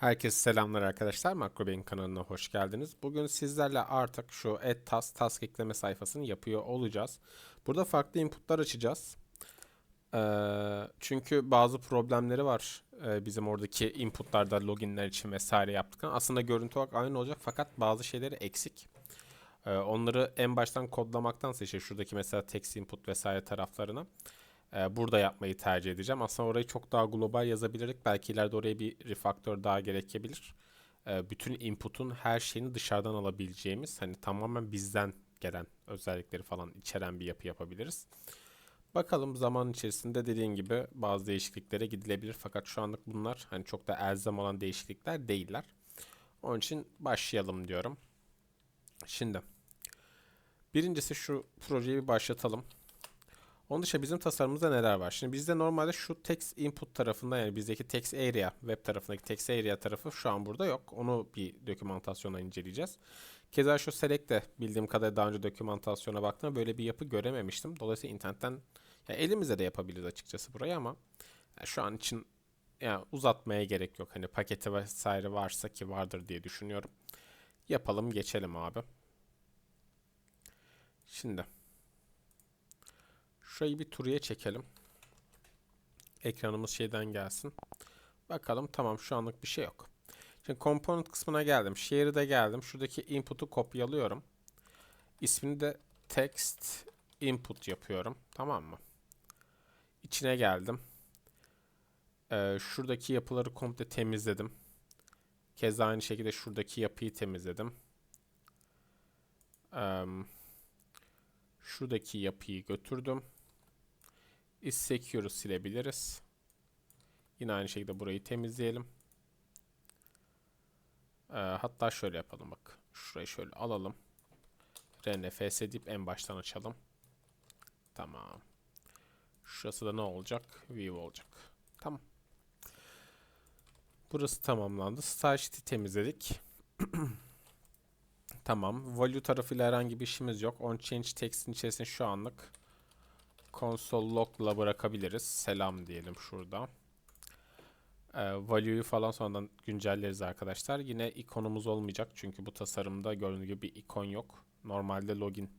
Herkese selamlar arkadaşlar. MacroBay'in kanalına hoş geldiniz. Bugün sizlerle artık şu Add Task task ekleme sayfasını yapıyor olacağız. Burada farklı inputlar açacağız. Ee, çünkü bazı problemleri var ee, bizim oradaki inputlarda loginler için vesaire yaptık. Aslında görüntü olarak aynı olacak fakat bazı şeyleri eksik. Ee, onları en baştan kodlamaktansa işte şuradaki mesela text input vesaire taraflarına e, burada yapmayı tercih edeceğim. Aslında orayı çok daha global yazabilirdik. Belki ileride oraya bir refaktör daha gerekebilir. E, bütün input'un her şeyini dışarıdan alabileceğimiz hani tamamen bizden gelen özellikleri falan içeren bir yapı yapabiliriz. Bakalım zaman içerisinde dediğin gibi bazı değişikliklere gidilebilir. Fakat şu anlık bunlar hani çok da elzem olan değişiklikler değiller. Onun için başlayalım diyorum. Şimdi birincisi şu projeyi bir başlatalım. Onun dışında bizim tasarımımızda neler var? Şimdi bizde normalde şu text input tarafında yani bizdeki text area web tarafındaki text area tarafı şu an burada yok. Onu bir dokümantasyonla inceleyeceğiz. Keza şu select de bildiğim kadarıyla daha önce dokümantasyona baktığımda böyle bir yapı görememiştim. Dolayısıyla internetten ya elimizde de yapabiliriz açıkçası burayı ama şu an için yani uzatmaya gerek yok. Hani paketi vesaire varsa ki vardır diye düşünüyorum. Yapalım geçelim abi. Şimdi Şurayı bir turaya çekelim. Ekranımız şeyden gelsin. Bakalım tamam şu anlık bir şey yok. Şimdi component kısmına geldim. Share'ı da geldim. Şuradaki input'u kopyalıyorum. İsmini de text input yapıyorum. Tamam mı? İçine geldim. Ee, şuradaki yapıları komple temizledim. Keza aynı şekilde şuradaki yapıyı temizledim. Ee, şuradaki yapıyı götürdüm. Is Secure'u silebiliriz. Yine aynı şekilde burayı temizleyelim. Ee, hatta şöyle yapalım bak. Şurayı şöyle alalım. RNFS deyip en baştan açalım. Tamam. Şurası da ne olacak? View olacak. Tamam. Burası tamamlandı. Style sheet'i temizledik. tamam. Value tarafıyla herhangi bir işimiz yok. On change text'in içerisinde şu anlık console log'la bırakabiliriz. Selam diyelim şurada. E, value'yu falan sonradan güncelleriz arkadaşlar. Yine ikonumuz olmayacak çünkü bu tasarımda gördüğünüz gibi bir ikon yok. Normalde login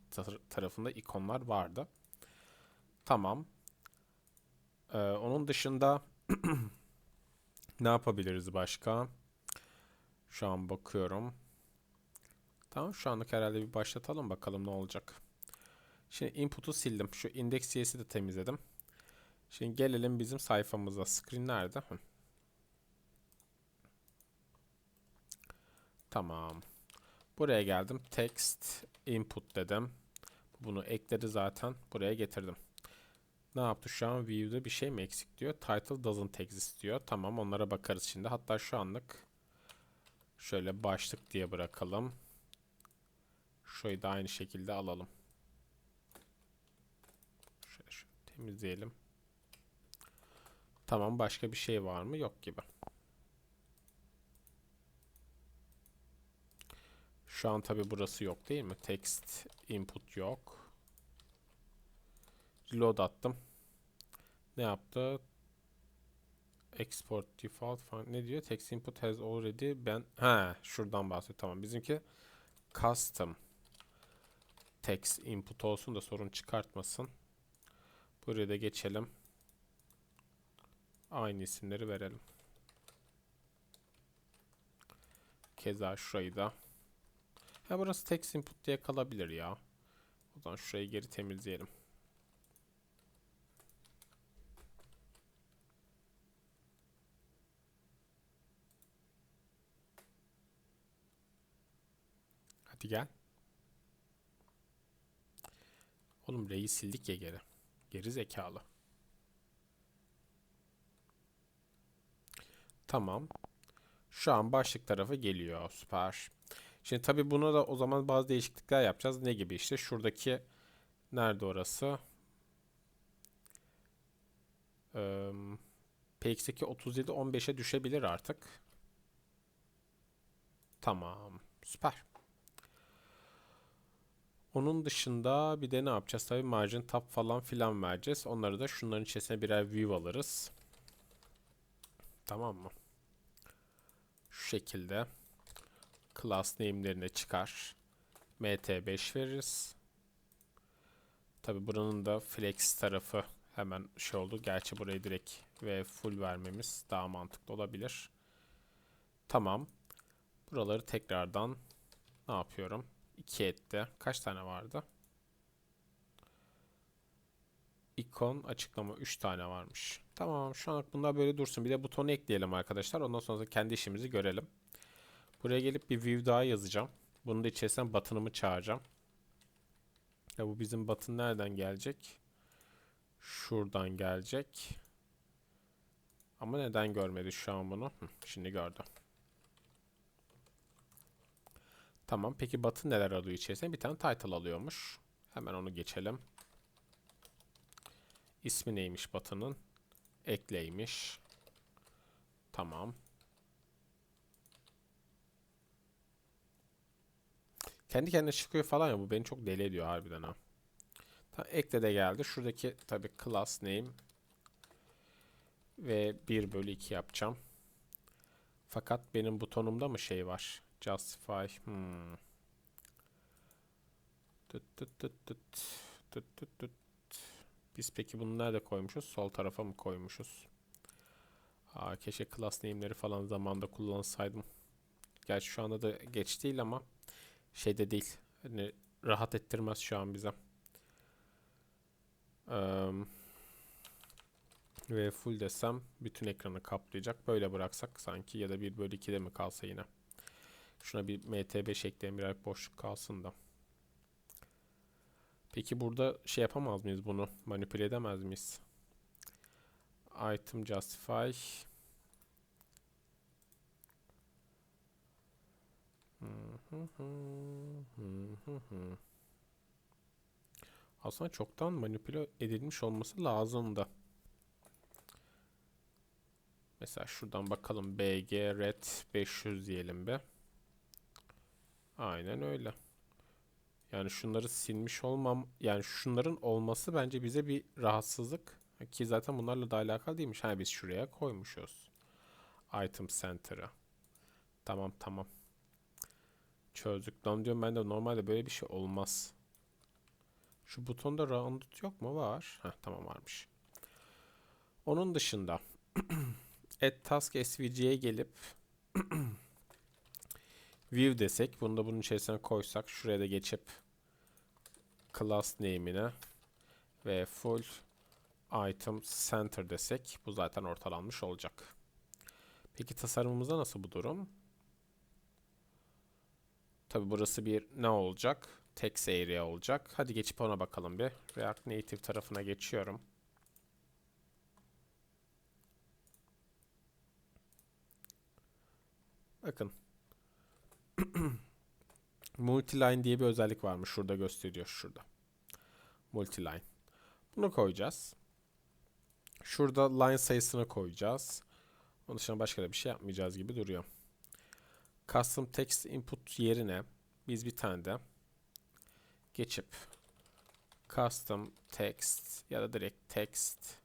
tarafında ikonlar vardı. Tamam. E, onun dışında ne yapabiliriz başka? Şu an bakıyorum. Tamam şu anlık herhalde bir başlatalım bakalım ne olacak. Şimdi input'u sildim. Şu index.js'i de temizledim. Şimdi gelelim bizim sayfamıza. Screen nerede? Hı. Tamam. Buraya geldim. Text input dedim. Bunu ekledi zaten. Buraya getirdim. Ne yaptı şu an? View'de bir şey mi eksik diyor. Title doesn't exist diyor. Tamam onlara bakarız şimdi. Hatta şu anlık şöyle başlık diye bırakalım. Şurayı da aynı şekilde alalım. Temizleyelim. Tamam başka bir şey var mı? Yok gibi. Şu an tabi burası yok değil mi? Text input yok. Reload attım. Ne yaptı? Export default falan ne diyor? Text input has already ben ha şuradan bahsediyor. Tamam. Bizimki custom text input olsun da sorun çıkartmasın. Buraya da geçelim. Aynı isimleri verelim. Keza şurayı da. Ha burası text input diye kalabilir ya. O zaman şurayı geri temizleyelim. Hadi gel. Oğlum R'yi sildik ya geri. Geri zekalı. Tamam. Şu an başlık tarafı geliyor. Süper. Şimdi tabi buna da o zaman bazı değişiklikler yapacağız. Ne gibi işte şuradaki nerede orası? Ee, PX'deki 37 15'e düşebilir artık. Tamam. Süper. Onun dışında bir de ne yapacağız? Tabii margin tab falan filan vereceğiz. Onları da şunların içerisine birer view alırız. Tamam mı? şekilde class name'lerine çıkar. mt5 veririz. Tabi buranın da flex tarafı hemen şey oldu. Gerçi burayı direkt ve full vermemiz daha mantıklı olabilir. Tamam. Buraları tekrardan ne yapıyorum? 2 etti. Kaç tane vardı? İkon açıklama 3 tane varmış. Tamam şu an bunlar böyle dursun. Bir de butonu ekleyelim arkadaşlar. Ondan sonra kendi işimizi görelim. Buraya gelip bir view daha yazacağım. Bunun da içerisinden button'ımı çağıracağım. Ya bu bizim button nereden gelecek? Şuradan gelecek. Ama neden görmedi şu an bunu? Şimdi gördüm. Tamam. Peki button neler alıyor içerisine? Bir tane title alıyormuş. Hemen onu geçelim. İsmi neymiş button'ın? Ekleymiş. Tamam. Kendi kendine çıkıyor falan ya bu beni çok deli ediyor harbiden ha. Tamam, ekle de geldi. Şuradaki tabi class name ve 1 bölü 2 yapacağım. Fakat benim butonumda mı şey var? Justify. Hmm. Biz peki bunu nerede koymuşuz? Sol tarafa mı koymuşuz? Aa, keşke class name'leri falan zamanda kullansaydım. Gerçi şu anda da geç değil ama şeyde değil. Hani rahat ettirmez şu an bize. Um, ve full desem bütün ekranı kaplayacak. Böyle bıraksak sanki ya da 1 bölü 2'de mi kalsa yine. Şuna bir MT5 ekleyen birer boşluk kalsın da. Peki burada şey yapamaz mıyız bunu? Manipüle edemez miyiz? Item justify. Aslında çoktan manipüle edilmiş olması lazım da. Mesela şuradan bakalım BG red 500 diyelim be. Aynen öyle. Yani şunları silmiş olmam yani şunların olması bence bize bir rahatsızlık ki zaten bunlarla da alakalı değilmiş. Ha biz şuraya koymuşuz. Item Center'ı. Tamam tamam. Çözdük. Lan diyorum ben de normalde böyle bir şey olmaz. Şu butonda rounded yok mu? Var. Heh, tamam varmış. Onun dışında add task svg'ye gelip view desek bunu da bunun içerisine koysak şuraya da geçip class name'ine ve full item center desek bu zaten ortalanmış olacak. Peki tasarımımızda nasıl bu durum? Tabi burası bir ne olacak? Text area olacak. Hadi geçip ona bakalım bir. React Native tarafına geçiyorum. Bakın. Multiline diye bir özellik varmış. Şurada gösteriyor. Şurada. Multiline. Bunu koyacağız. Şurada line sayısını koyacağız. Onun dışında başka da bir şey yapmayacağız gibi duruyor. Custom text input yerine biz bir tane de geçip custom text ya da direkt text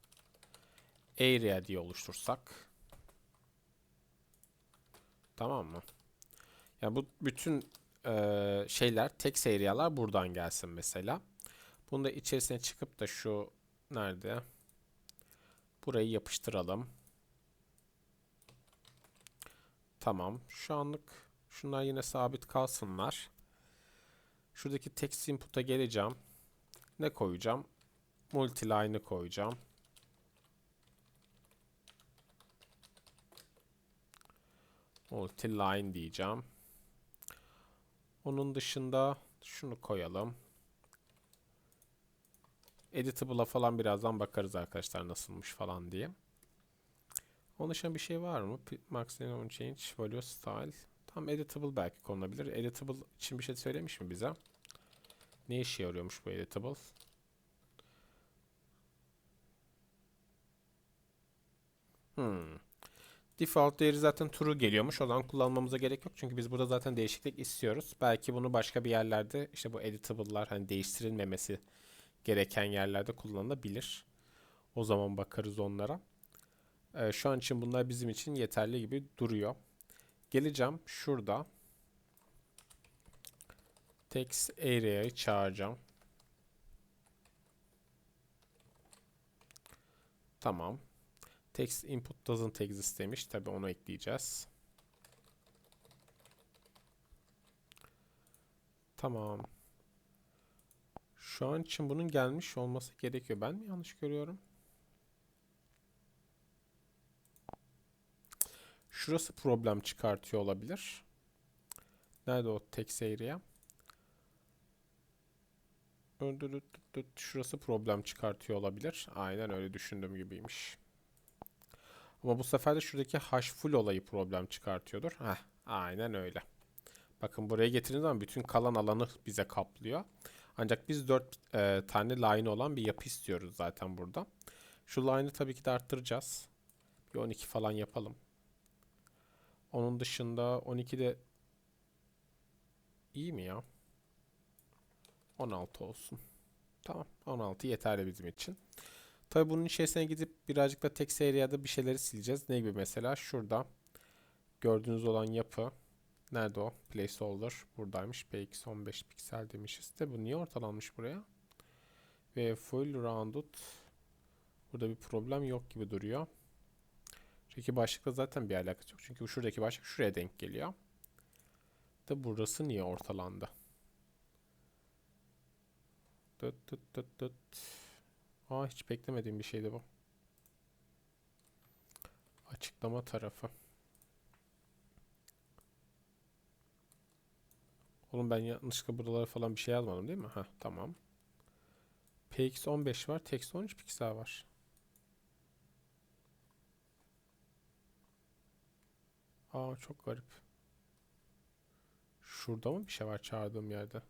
area diye oluştursak tamam mı? Yani bu bütün e, şeyler text area'lar buradan gelsin mesela. Bunu da içerisine çıkıp da şu nerede? Burayı yapıştıralım. Tamam. Şu anlık şunlar yine sabit kalsınlar. Şuradaki text input'a geleceğim. Ne koyacağım? Multiline'ı koyacağım. Multiline diyeceğim. Onun dışında şunu koyalım. Editable'a falan birazdan bakarız arkadaşlar nasılmış falan diye. Onun dışında bir şey var mı? Maximum change, value, style. Tam editable belki konulabilir. Editable için bir şey söylemiş mi bize? Ne işe yarıyormuş bu editable? Hmm. Default değeri zaten true geliyormuş. O zaman kullanmamıza gerek yok. Çünkü biz burada zaten değişiklik istiyoruz. Belki bunu başka bir yerlerde işte bu editable'lar hani değiştirilmemesi gereken yerlerde kullanılabilir. O zaman bakarız onlara. Ee, şu an için bunlar bizim için yeterli gibi duruyor. geleceğim şurada. Text area'yı çağıracağım. Tamam. Text input doesn't exist demiş. Tabi onu ekleyeceğiz. Tamam. Şu an için bunun gelmiş olması gerekiyor. Ben mi yanlış görüyorum? Şurası problem çıkartıyor olabilir. Nerede o text area? Şurası problem çıkartıyor olabilir. Aynen öyle düşündüğüm gibiymiş. Ama bu sefer de şuradaki hash full olayı problem çıkartıyordur. Heh, aynen öyle. Bakın buraya getirdiğiniz zaman bütün kalan alanı bize kaplıyor. Ancak biz 4 e, tane line olan bir yapı istiyoruz zaten burada. Şu line'ı tabii ki de arttıracağız. Bir 12 falan yapalım. Onun dışında 12 de iyi mi ya? 16 olsun. Tamam 16 yeterli bizim için. Tabii bunun içerisine gidip birazcık da text area'da bir şeyleri sileceğiz. Ne gibi mesela? Şurada gördüğünüz olan yapı. Nerede o? Placeholder. Buradaymış. px 15 piksel demişiz de bu niye ortalanmış buraya? Ve full rounded. Burada bir problem yok gibi duruyor. Çünkü başlıkla zaten bir alakası yok. Çünkü şuradaki başlık şuraya denk geliyor. Da burası niye ortalandı? Dıt dıt dıt dıt. Aa hiç beklemediğim bir şeydi bu. Açıklama tarafı. Oğlum ben yanlışlıkla buralara falan bir şey yazmadım değil mi? Ha tamam. PX 15 var. Text 13 piksel var. Aa çok garip. Şurada mı bir şey var çağırdığım yerde?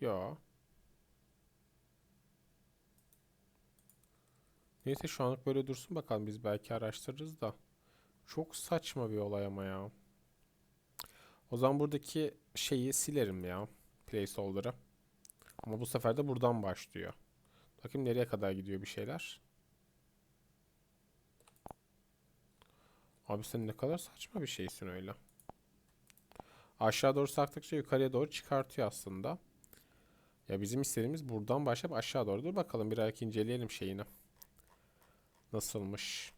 Yo. Neyse şu anlık böyle dursun bakalım biz belki araştırırız da. Çok saçma bir olay ama ya. O zaman buradaki şeyi silerim ya. Placeholder'ı. Ama bu sefer de buradan başlıyor. Bakayım nereye kadar gidiyor bir şeyler. Abi sen ne kadar saçma bir şeysin öyle. Aşağı doğru sarktıkça yukarıya doğru çıkartıyor aslında. Ya bizim istediğimiz buradan başlayıp aşağı doğru. Dur bakalım birazcık inceleyelim şeyini. Nasılmış?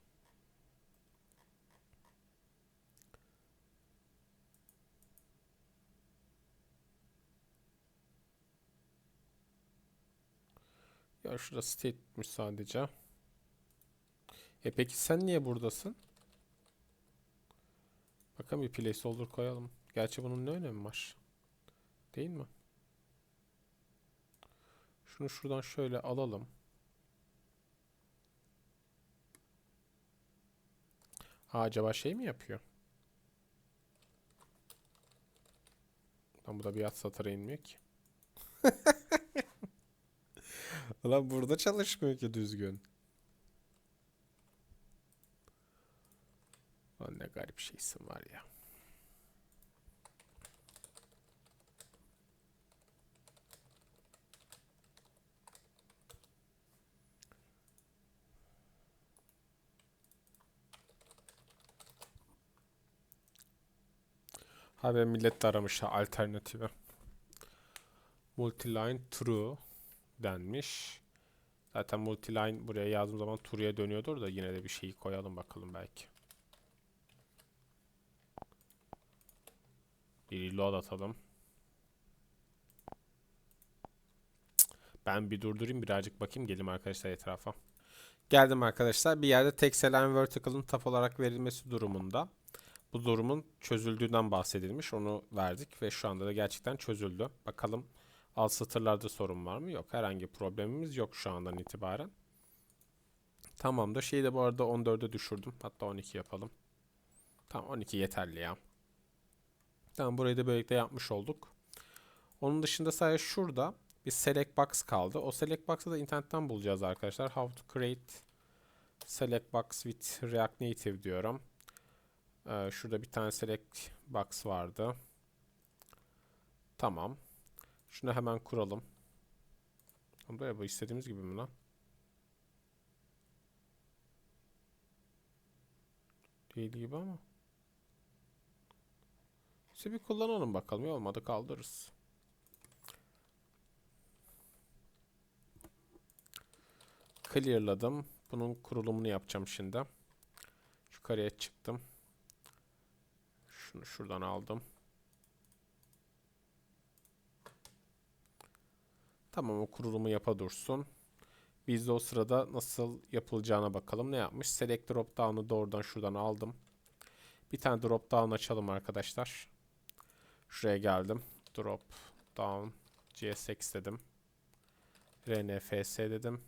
Ya şurada state'miş sadece. E peki sen niye buradasın? Bakalım bir placeholder koyalım. Gerçi bunun ne önemi var? Değil mi? Şunu şuradan şöyle alalım. Ha acaba şey mi yapıyor? Lan bu da bir at satıra inmiyor ki. Lan burada çalışmıyor ki düzgün. Lan ne garip şeysin var ya. Abi millet de aramış ha, alternatifi. Multiline true denmiş. Zaten multiline buraya yazdığım zaman true'ya dönüyordur da yine de bir şeyi koyalım bakalım belki. Bir reload atalım. Ben bir durdurayım birazcık bakayım gelim arkadaşlar etrafa. Geldim arkadaşlar. Bir yerde text align vertical'ın tap olarak verilmesi durumunda bu durumun çözüldüğünden bahsedilmiş. Onu verdik ve şu anda da gerçekten çözüldü. Bakalım alt satırlarda sorun var mı? Yok. Herhangi problemimiz yok şu andan itibaren. Tamam da şeyi de bu arada 14'e düşürdüm. Hatta 12 yapalım. Tamam 12 yeterli ya. Tamam burayı da böylelikle yapmış olduk. Onun dışında sadece şurada bir select box kaldı. O select box'ı da internetten bulacağız arkadaşlar. How to create select box with React Native diyorum. Ee, şurada bir tane select box vardı. Tamam. Şunu hemen kuralım. Ama bu istediğimiz gibi mi lan? Değil gibi ama. İşte bir kullanalım bakalım. Ya olmadı kaldırırız. Clear'ladım. Bunun kurulumunu yapacağım şimdi. Yukarıya çıktım. Şunu şuradan aldım. Tamam o kurulumu yapa dursun. Biz de o sırada nasıl yapılacağına bakalım. Ne yapmış? Select drop down'u doğrudan şuradan aldım. Bir tane drop down açalım arkadaşlar. Şuraya geldim. Drop down CSX dedim. RNFS dedim.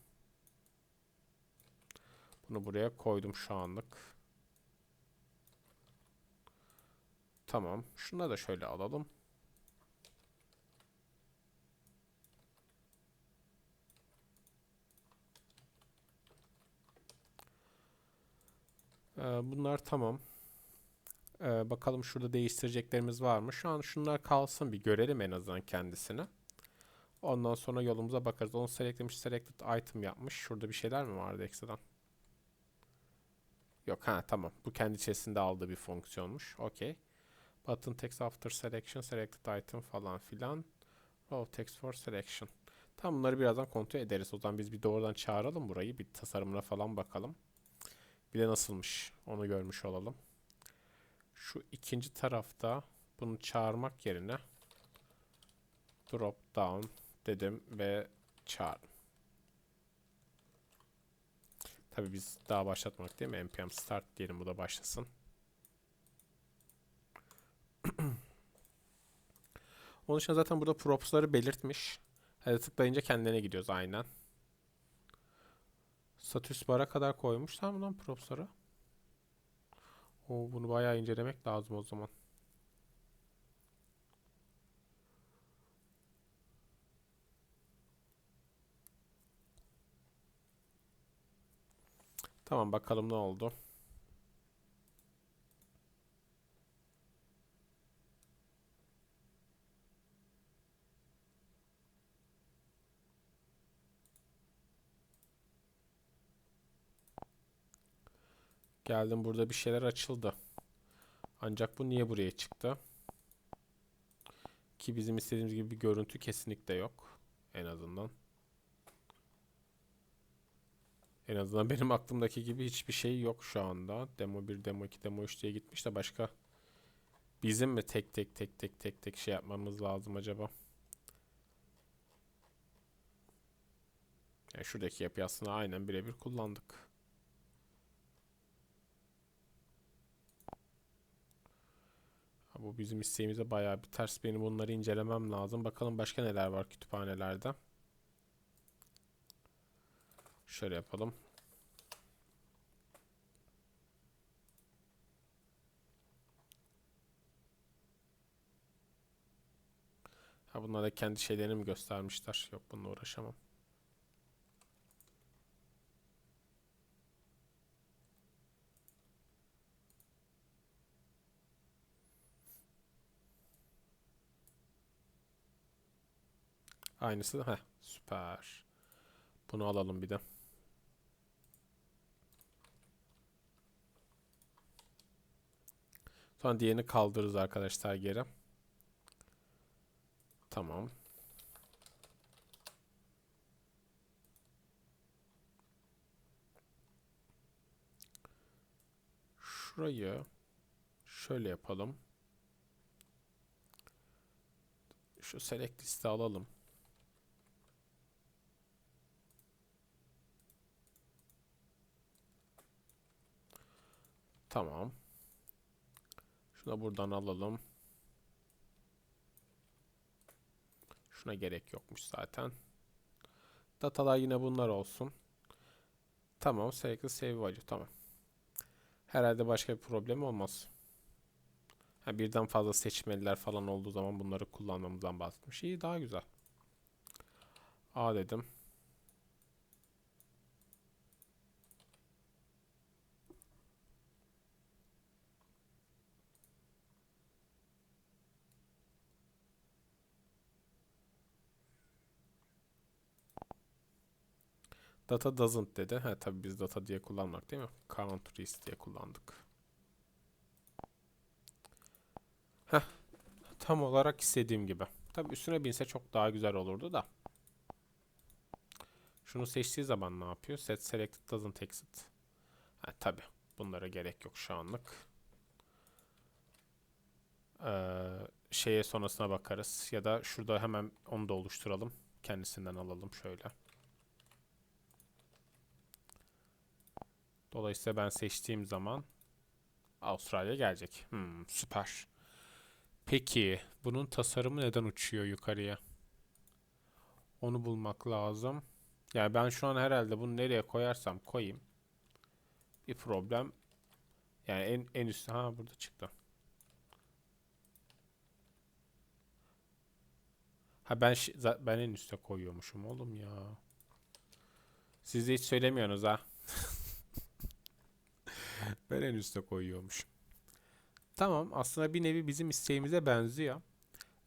Bunu buraya koydum şu anlık. Tamam. Şunu da şöyle alalım. Ee, bunlar tamam. Ee, bakalım şurada değiştireceklerimiz var mı? Şu an şunlar kalsın bir görelim en azından kendisini. Ondan sonra yolumuza bakarız. Onu selectlemiş, selected item yapmış. Şurada bir şeyler mi vardı ekstradan? Yok ha tamam. Bu kendi içerisinde aldığı bir fonksiyonmuş. Okey. Button text after selection, selected item falan filan. Row text for selection. Tam bunları birazdan kontrol ederiz. O zaman biz bir doğrudan çağıralım burayı. Bir tasarımına falan bakalım. Bir de nasılmış onu görmüş olalım. Şu ikinci tarafta bunu çağırmak yerine drop down dedim ve çağır. Tabi biz daha başlatmak değil mi? npm start diyelim bu da başlasın. Onun için zaten burada props'ları belirtmiş. Hadi tıklayınca kendine gidiyoruz aynen. Status bar'a kadar koymuş. Tamam lan props'ları. Oo, bunu bayağı incelemek lazım o zaman. Tamam bakalım ne oldu. Geldim burada bir şeyler açıldı. Ancak bu niye buraya çıktı? Ki bizim istediğimiz gibi bir görüntü kesinlikle yok. En azından. En azından benim aklımdaki gibi hiçbir şey yok şu anda. Demo 1, Demo 2, Demo 3 diye gitmiş de başka bizim mi tek tek tek tek tek tek şey yapmamız lazım acaba? Yani şuradaki yapıyı aslında aynen birebir kullandık. Bu bizim isteğimize bayağı bir ters. Benim bunları incelemem lazım. Bakalım başka neler var kütüphanelerde. Şöyle yapalım. Ha bunlar da kendi şeylerini mi göstermişler? Yok bununla uğraşamam. Aynısı. Heh, süper. Bunu alalım bir de. Sonra diğerini kaldırırız arkadaşlar geri. Tamam. Şurayı şöyle yapalım. Şu select liste alalım. Tamam. Şunu buradan alalım. Şuna gerek yokmuş zaten. Datalar yine bunlar olsun. Tamam. Select save value. Tamam. Herhalde başka bir problem olmaz. Ha, birden fazla seçmeliler falan olduğu zaman bunları kullanmamızdan bahsetmiş. İyi daha güzel. A dedim. Data doesn't dedi. Ha tabii biz data diye kullanmak değil mi? Countries diye kullandık. Heh. Tam olarak istediğim gibi. Tabii üstüne binse çok daha güzel olurdu da. Şunu seçtiği zaman ne yapıyor? Set selected doesn't exit. Ha, tabii. Bunlara gerek yok şu anlık. Ee, şeye sonrasına bakarız. Ya da şurada hemen onu da oluşturalım. Kendisinden alalım şöyle. Dolayısıyla ben seçtiğim zaman Avustralya gelecek. Hmm, süper. Peki bunun tasarımı neden uçuyor yukarıya? Onu bulmak lazım. Yani ben şu an herhalde bunu nereye koyarsam koyayım. Bir problem. Yani en en üst ha burada çıktı. Ha ben ben en üste koyuyormuşum oğlum ya. Siz de hiç söylemiyorsunuz ha. Ben en üste koyuyormuşum. Tamam aslında bir nevi bizim isteğimize benziyor.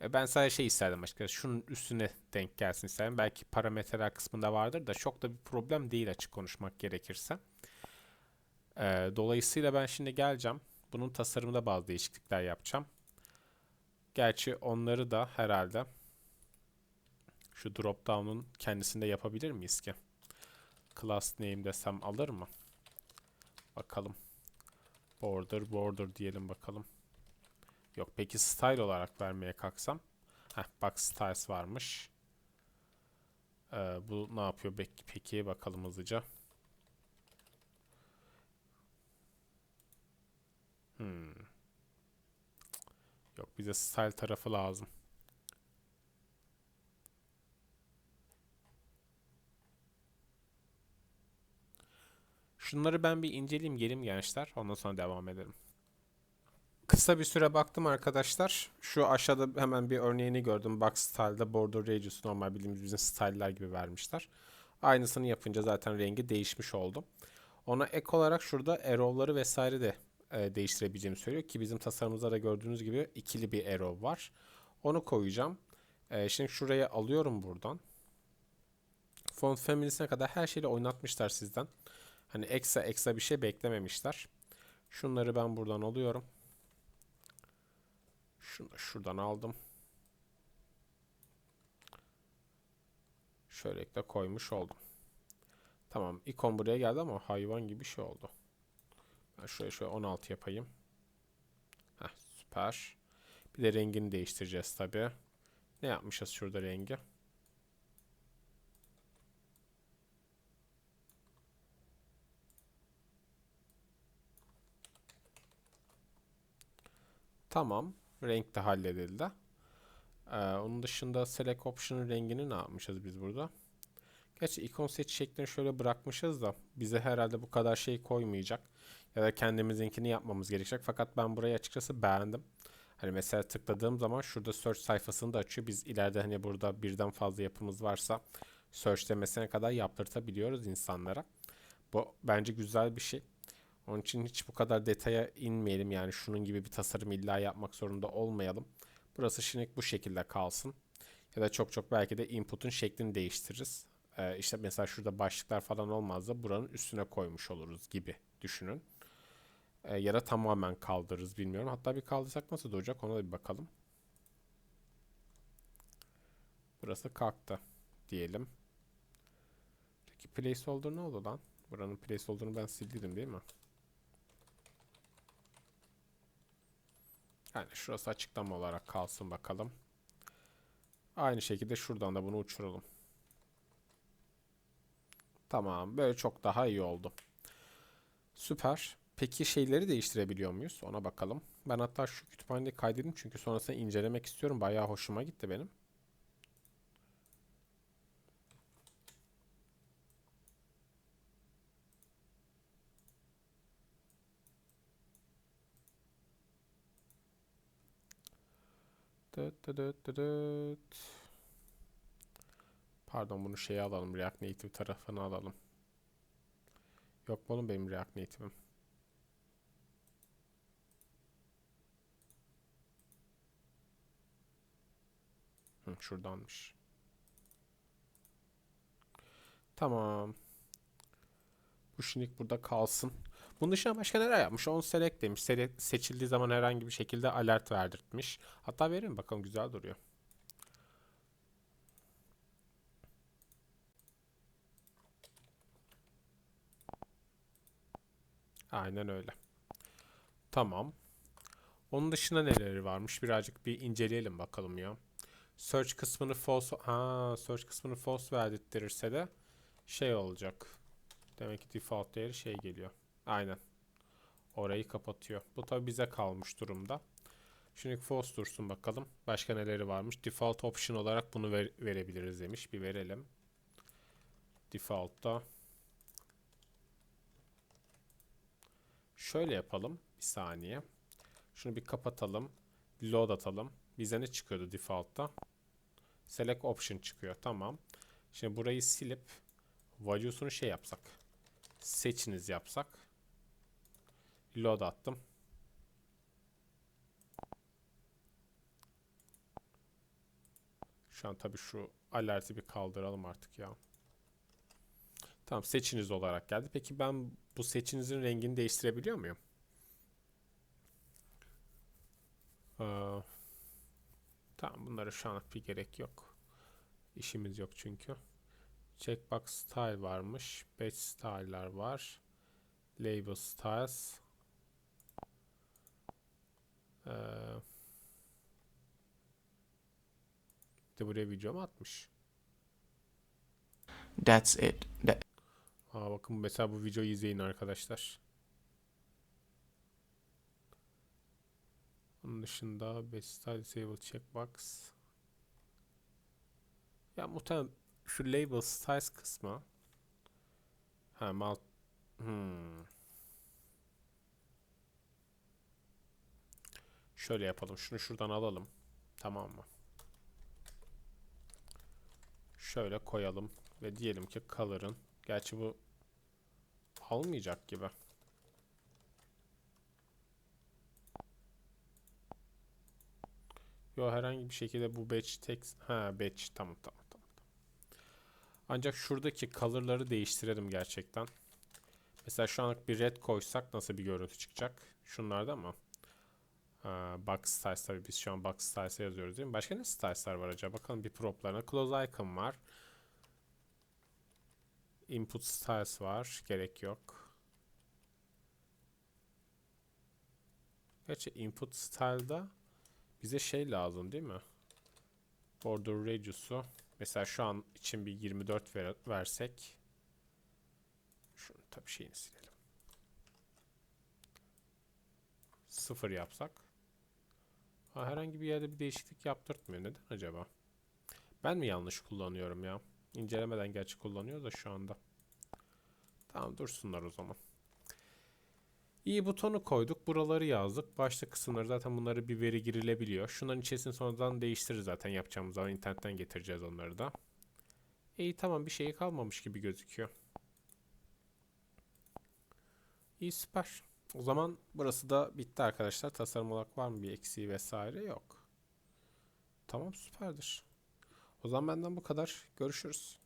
E, Ben sadece şey isterdim açıkçası. Şunun üstüne denk gelsin isterdim. Belki parametreler kısmında vardır da çok da bir problem değil açık konuşmak gerekirse. E, dolayısıyla ben şimdi geleceğim. Bunun tasarımında bazı değişiklikler yapacağım. Gerçi onları da herhalde şu drop down'un kendisinde yapabilir miyiz ki? Class name desem alır mı? Bakalım. Border, border diyelim bakalım. Yok peki style olarak vermeye kalksam. Heh bak styles varmış. Ee, bu ne yapıyor peki, peki bakalım hızlıca. Hmm. Yok bize style tarafı lazım. Şunları ben bir inceleyeyim gelim gençler. Ondan sonra devam edelim. Kısa bir süre baktım arkadaşlar. Şu aşağıda hemen bir örneğini gördüm. Box Style'da Border Radius normal bildiğimiz bizim style'lar gibi vermişler. Aynısını yapınca zaten rengi değişmiş oldu. Ona ek olarak şurada arrow'ları vesaire de e, değiştirebileceğimi söylüyor ki bizim tasarımımızda da gördüğünüz gibi ikili bir arrow var. Onu koyacağım. E, şimdi şuraya alıyorum buradan. Font family'sine kadar her şeyi oynatmışlar sizden. Hani ekstra ekstra bir şey beklememişler. Şunları ben buradan alıyorum. Şunu da şuradan aldım. Şöylelikle koymuş oldum. Tamam ikon buraya geldi ama hayvan gibi şey oldu. Ben şöyle şöyle 16 yapayım. Heh, süper. Bir de rengini değiştireceğiz tabi. Ne yapmışız şurada rengi? Tamam. Renk de halledildi. Ee, onun dışında select option'ın rengini ne yapmışız biz burada? Gerçi ikon seç şeklini şöyle bırakmışız da bize herhalde bu kadar şey koymayacak. Ya da kendimizinkini yapmamız gerekecek. Fakat ben burayı açıkçası beğendim. Hani mesela tıkladığım zaman şurada search sayfasını da açıyor. Biz ileride hani burada birden fazla yapımız varsa search demesine kadar yaptırtabiliyoruz insanlara. Bu bence güzel bir şey. Onun için hiç bu kadar detaya inmeyelim. Yani şunun gibi bir tasarım illa yapmak zorunda olmayalım. Burası şimdilik bu şekilde kalsın. Ya da çok çok belki de input'un şeklini değiştiririz. Ee, işte mesela şurada başlıklar falan olmaz da buranın üstüne koymuş oluruz gibi düşünün. Ee, ya da tamamen kaldırırız bilmiyorum. Hatta bir kaldırsak nasıl duracak ona da bir bakalım. Burası kalktı diyelim. Peki placeholder ne oldu lan? Buranın placeholder'ını ben sildim değil mi? Yani şurası açıklama olarak kalsın bakalım. Aynı şekilde şuradan da bunu uçuralım. Tamam. Böyle çok daha iyi oldu. Süper. Peki şeyleri değiştirebiliyor muyuz? Ona bakalım. Ben hatta şu kütüphaneyi kaydedeyim çünkü sonrasında incelemek istiyorum. Bayağı hoşuma gitti benim. Pardon bunu şeye alalım. React Native tarafına alalım. Yok mu oğlum benim React Native'im? Hı, şuradanmış. Tamam. Bu şimdilik burada kalsın. Bunun dışında başka neler yapmış? On select demiş. Sele- seçildiği zaman herhangi bir şekilde alert verdirtmiş. Hatta vereyim bakalım güzel duruyor. Aynen öyle. Tamam. Onun dışında neleri varmış? Birazcık bir inceleyelim bakalım ya. Search kısmını false ha search kısmını false verdirttirirse de şey olacak. Demek ki default değeri şey geliyor. Aynen. Orayı kapatıyor. Bu tabi bize kalmış durumda. Şimdi false dursun bakalım. Başka neleri varmış? Default option olarak bunu ver- verebiliriz demiş. Bir verelim. Default'ta Şöyle yapalım. Bir saniye. Şunu bir kapatalım. Load atalım. Bize ne çıkıyordu default'ta? Select option çıkıyor. Tamam. Şimdi burayı silip value'sunu şey yapsak. Seçiniz yapsak. Load attım. Şu an tabii şu alerti bir kaldıralım artık ya. Tamam seçiniz olarak geldi. Peki ben bu seçinizin rengini değiştirebiliyor muyum? Aa, tamam bunlara şu an bir gerek yok. İşimiz yok çünkü. Checkbox style varmış. Batch style'lar var. Label styles. Ee, de buraya video mu atmış? That's it. That, Aa, bakın mesela bu videoyu izleyin arkadaşlar. Onun dışında Best Style Disable Checkbox. Ya muhtemelen şu Label Styles kısmı. Ha mal... Hmm. Şöyle yapalım. Şunu şuradan alalım. Tamam mı? Şöyle koyalım. Ve diyelim ki color'ın. Gerçi bu almayacak gibi. Yo herhangi bir şekilde bu batch text ha batch tamam tamam tamam. Ancak şuradaki color'ları değiştirelim gerçekten. Mesela şu anlık bir red koysak nasıl bir görüntü çıkacak? Şunlarda mı? Ha, box styles tabii biz şu an box styles'a yazıyoruz değil mi? Başka ne styles'lar var acaba? Bakalım bir prop'larına. Close icon var. Input styles var. Gerek yok. Gerçi input style'da bize şey lazım değil mi? Border radius'u. Mesela şu an için bir 24 ver versek. Şunu tabii şeyini silelim. Sıfır yapsak. Ha, herhangi bir yerde bir değişiklik yaptırtmıyor. Neden acaba? Ben mi yanlış kullanıyorum ya? İncelemeden gerçi kullanıyor da şu anda. Tamam dursunlar o zaman. İyi butonu koyduk. Buraları yazdık. Başta kısımları zaten bunları bir veri girilebiliyor. Şunların içerisini sonradan değiştiririz zaten yapacağımız zaman. internetten getireceğiz onları da. İyi tamam bir şey kalmamış gibi gözüküyor. İyi süper. O zaman burası da bitti arkadaşlar. Tasarım olarak var mı bir eksiği vesaire yok. Tamam süperdir. O zaman benden bu kadar. Görüşürüz.